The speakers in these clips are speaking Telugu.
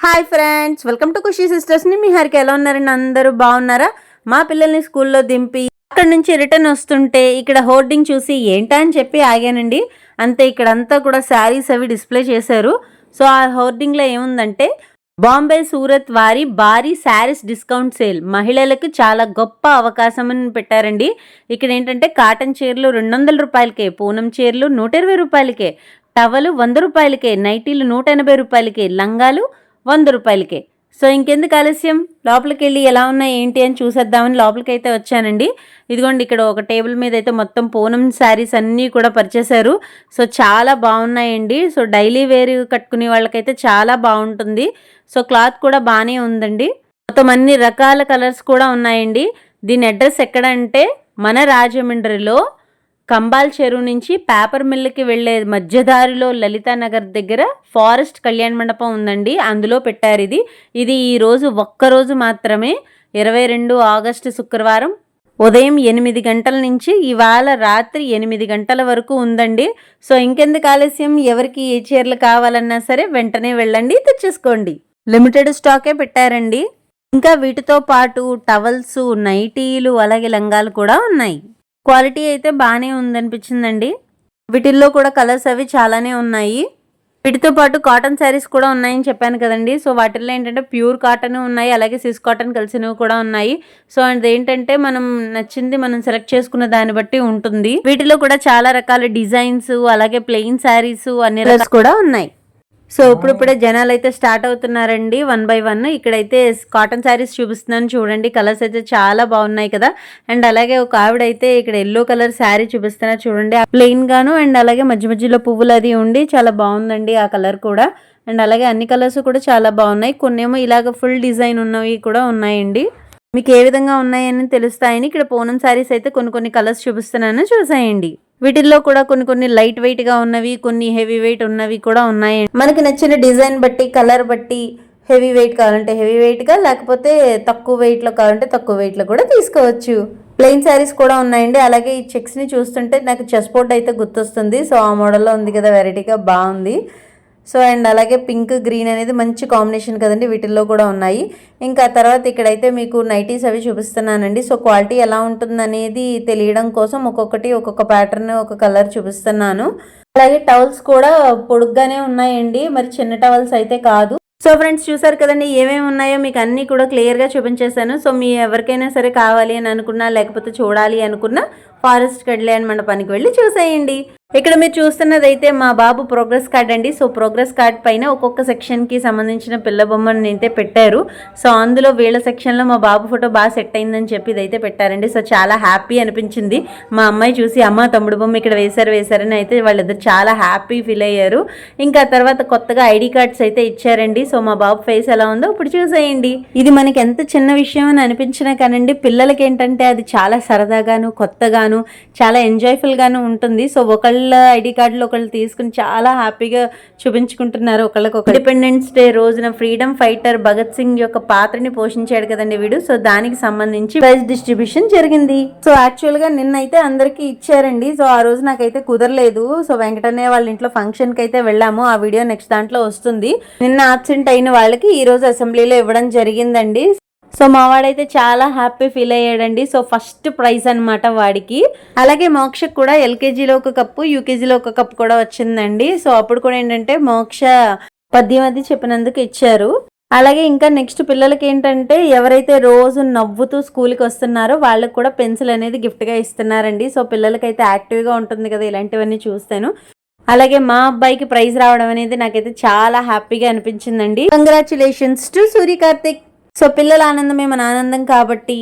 Hi friends welcome to Khushi సిస్టర్స్ని మీ హరికి. ఎలా ఉన్నారండి? అందరూ బాగున్నారా? మా పిల్లల్ని స్కూల్లో దింపి అక్కడ నుంచి రిటర్న్ వస్తుంటే ఇక్కడ హోర్డింగ్ చూసి ఏంటా అని చెప్పి ఆగానండి. అంతే ఇక్కడ అంతా కూడా శారీస్ అవి డిస్ప్లే చేశారు. సో ఆ హోర్డింగ్లో ఏముందంటే బాంబే సూరత్ వారి భారీ శారీస్ డిస్కౌంట్ సేల్. మహిళలకు చాలా గొప్ప అవకాశం అని పెట్టారండి. ఇక్కడ ఏంటంటే కాటన్ చీరలు రెండు వందల రూపాయలకే పూనం చీరలు నూట ఇరవై రూపాయలకే టవలు వంద రూపాయలకే నైటీలు నూట ఎనభై రూపాయలకే లంగాలు వంద రూపాయలకే. సో ఇంకెందుకు ఆలస్యం? లోపలికి వెళ్ళి ఎలా ఉన్నాయి ఏంటి అని చూసేద్దామని లోపలికి అయితే వచ్చానండి. ఇదిగోండి ఇక్కడ ఒక టేబుల్ మీద అయితే మొత్తం పూనం శారీస్ అన్నీ కూడా పరిచేశారు. సో చాలా బాగున్నాయండి. సో డైలీ వేర్ కట్టుకునే వాళ్ళకైతే చాలా బాగుంటుంది. సో క్లాత్ కూడా బాగానే ఉందండి. మొత్తం అన్ని రకాల కలర్స్ కూడా ఉన్నాయండి. దీని అడ్రస్ ఎక్కడ అంటే మన రాజమండ్రిలో కంబాల్ చెరువు నుంచి పేపర్ మిల్లుకి వెళ్ళే మధ్యదారిలో లలితా నగర్ దగ్గర ఫారెస్ట్ కళ్యాణ మండపం ఉందండి. అందులో పెట్టారు ఇది. ఇది ఈరోజు రోజు ఒక్కరోజు మాత్రమే ఇరవై రెండు ఆగస్టు శుక్రవారం ఉదయం ఎనిమిది గంటల నుంచి ఇవాళ రాత్రి ఎనిమిది గంటల వరకు ఉందండి. సో ఇంకెందుకు ఆలస్యం? ఎవరికి ఏ చీరలు కావాలన్నా సరే వెంటనే వెళ్ళండి తెచ్చేసుకోండి. లిమిటెడ్ స్టాకే పెట్టారండి. ఇంకా వీటితో పాటు టవల్స్ నైటీలు అలాగే లంగాలు కూడా ఉన్నాయి. క్వాలిటీ అయితే బాగానే ఉందనిపించిందండి. వీటిల్లో కూడా కలర్స్ అవి చాలానే ఉన్నాయి. వీటితో పాటు కాటన్ శారీస్ కూడా ఉన్నాయని చెప్పాను కదండి. సో వాటిల్లో ఏంటంటే ప్యూర్ కాటన్ ఉన్నాయి అలాగే సిస్ కాటన్ కలిసినవి కూడా ఉన్నాయి. సో అండ్ ఏంటంటే మనం నచ్చింది మనం సెలెక్ట్ చేసుకున్న దాన్ని బట్టి ఉంటుంది. వీటిలో కూడా చాలా రకాల డిజైన్స్ అలాగే ప్లెయిన్ శారీస్ అన్ని రకాలు కూడా ఉన్నాయి. సో ఇప్పుడిప్పుడే జనాలు అయితే స్టార్ట్ అవుతున్నారండి వన్ బై వన్. ఇక్కడైతే కాటన్ శారీస్ చూపిస్తున్నాను చూడండి కలర్స్ అయితే చాలా బాగున్నాయి కదా. అండ్ అలాగే ఒక ఆవిడ అయితే ఇక్కడ ఎల్లో కలర్ శారీ చూపిస్తున్నారు చూడండి ప్లెయిన్ గాను అండ్ అలాగే మధ్య మధ్యలో పువ్వులు అది ఉండి చాలా బాగుందండి ఆ కలర్ కూడా. అండ్ అలాగే అన్ని కలర్స్ కూడా చాలా బాగున్నాయి. కొన్ని ఏమో ఇలాగ ఫుల్ డిజైన్ ఉన్నవి కూడా ఉన్నాయండి. మీకు ఏ విధంగా ఉన్నాయని తెలుస్తాయని ఇక్కడ పూనం శారీస్ అయితే కొన్ని కొన్ని కలర్స్ చూపిస్తున్నాను చూసేయండి. వీటిల్లో కూడా కొన్ని కొన్ని లైట్ వెయిట్గా ఉన్నవి కొన్ని హెవీ వెయిట్ ఉన్నవి కూడా ఉన్నాయి. మనకి నచ్చిన డిజైన్ బట్టి కలర్ బట్టి హెవీ వెయిట్ కావాలంటే హెవీ వెయిట్గా లేకపోతే తక్కువ వెయిట్లో కావాలంటే తక్కువ వెయిట్లో కూడా తీసుకోవచ్చు. ప్లెయిన్ శారీస్ కూడా ఉన్నాయండి. అలాగే ఈ చెక్స్ని చూస్తుంటే నాకు చెస్ బోర్డ్ అయితే గుర్తొస్తుంది. సో ఆ మోడల్లో ఉంది కదా వెరైటీగా బాగుంది. సో అండ్ అలాగే పింక్ గ్రీన్ అనేది మంచి కాంబినేషన్ కదండి వీటిల్లో కూడా ఉన్నాయి. ఇంకా తర్వాత ఇక్కడైతే మీకు నైటీస్ అవి చూపిస్తున్నానండి. సో క్వాలిటీ ఎలా ఉంటుందనేది తెలియడం కోసం ఒక్కొక్కటి ఒక్కొక్క ప్యాటర్న్ ఒక కలర్ చూపిస్తున్నాను. అలాగే టవల్స్ కూడా పొడుగ్గానే ఉన్నాయండి. మరి చిన్న టవల్స్ అయితే కాదు. సో ఫ్రెండ్స్ చూసారు కదండి ఏమేమి ఉన్నాయో మీకు అన్నీ కూడా క్లియర్గా చూపించేశాను. సో మీ ఎవరికైనా సరే కావాలి అని అనుకున్నా లేకపోతే చూడాలి అనుకున్నా ఫారెస్ట్ కళ్యాణ్ మండపానికి వెళ్ళి చూసేయండి. ఇక్కడ మీరు చూస్తున్నది అయితే మా బాబు ప్రోగ్రెస్ కార్డ్ అండి. సో ప్రోగ్రెస్ కార్డ్ పైన ఒక్కొక్క సెక్షన్కి సంబంధించిన పిల్ల బొమ్మను అయితే పెట్టారు. సో అందులో వీళ్ళ సెక్షన్లో మా బాబు ఫోటో బాగా సెట్ అయిందని చెప్పి ఇదైతే పెట్టారండి. సో చాలా హ్యాపీ అనిపించింది. మా అమ్మాయి చూసి అమ్మ తమ్ముడు బొమ్మ ఇక్కడ వేశారు వేశారని అయితే వాళ్ళిద్దరు చాలా హ్యాపీ ఫీల్ అయ్యారు. ఇంకా తర్వాత కొత్తగా ఐడి కార్డ్స్ అయితే ఇచ్చారండి. సో మా బాబు ఫేస్ ఎలా ఉందో ఇప్పుడు చూసేయండి. ఇది మనకి ఎంత చిన్న విషయం అని అనిపించినా కానండి పిల్లలకి ఏంటంటే అది చాలా సరదాగాను కొత్తగాను చాలా ఎంజాయ్ఫుల్గాను ఉంటుంది. సో ఒకళ్ళ ఐడి కార్డులు ఒకళ్ళు తీసుకుని చాలా హ్యాపీగా చూపించుకుంటున్నారు ఒకళ్ళకి ఒక ఇండిపెండెన్స్ డే రోజున ఫ్రీడమ్ ఫైటర్ భగత్ సింగ్ యొక్క పాత్రని పోషించాడు కదండి వీడు. సో దానికి సంబంధించి ప్రైజ్ డిస్ట్రిబ్యూషన్ జరిగింది. సో యాక్చువల్గా నిన్నైతే అందరికీ ఇచ్చారండి. సో ఆ రోజు నాకైతే కుదరలేదు. సో వెంకటన్నయ్య వాళ్ళ ఇంట్లో ఫంక్షన్కి అయితే వెళ్ళాము. ఆ వీడియో నెక్స్ట్ దాంట్లో వస్తుంది. నిన్న ఆబ్సెంట్ అయిన వాళ్ళకి ఈ రోజు అసెంబ్లీలో ఇవ్వడం జరిగిందండి. సో మా వాడైతే చాలా హ్యాపీ ఫీల్ అయ్యాడండి. సో ఫస్ట్ ప్రైజ్ అనమాట వాడికి. అలాగే మోక్షకు కూడా ఎల్కేజీలో ఒక కప్పు యూకేజీలో ఒక కప్పు కూడా వచ్చిందండి. సో అప్పుడు కూడా ఏంటంటే మోక్ష పద్యం అది చెప్పినందుకు ఇచ్చారు. అలాగే ఇంకా నెక్స్ట్ పిల్లలకి ఏంటంటే ఎవరైతే రోజు నవ్వుతూ స్కూల్కి వస్తున్నారో వాళ్ళకి కూడా పెన్సిల్ అనేది గిఫ్ట్గా ఇస్తున్నారండి. సో పిల్లలకైతే యాక్టివ్గా ఉంటుంది కదా ఇలాంటివన్నీ చూస్తాను. అలాగే మా అబ్బాయికి ప్రైజ్ రావడం అనేది నాకైతే చాలా హ్యాపీగా అనిపించిందండి. Congratulations to Surya Karthik so పిల్లల ఆనందమే మన ఆనందం కాబట్టి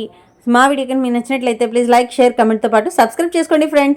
మా వీడియో కానీ మీకు నచ్చినట్లయితే ప్లీజ్ లైక్ షేర్ కమెంట్తో పాటు సబ్స్క్రైబ్ చేసుకోండి ఫ్రెండ్స్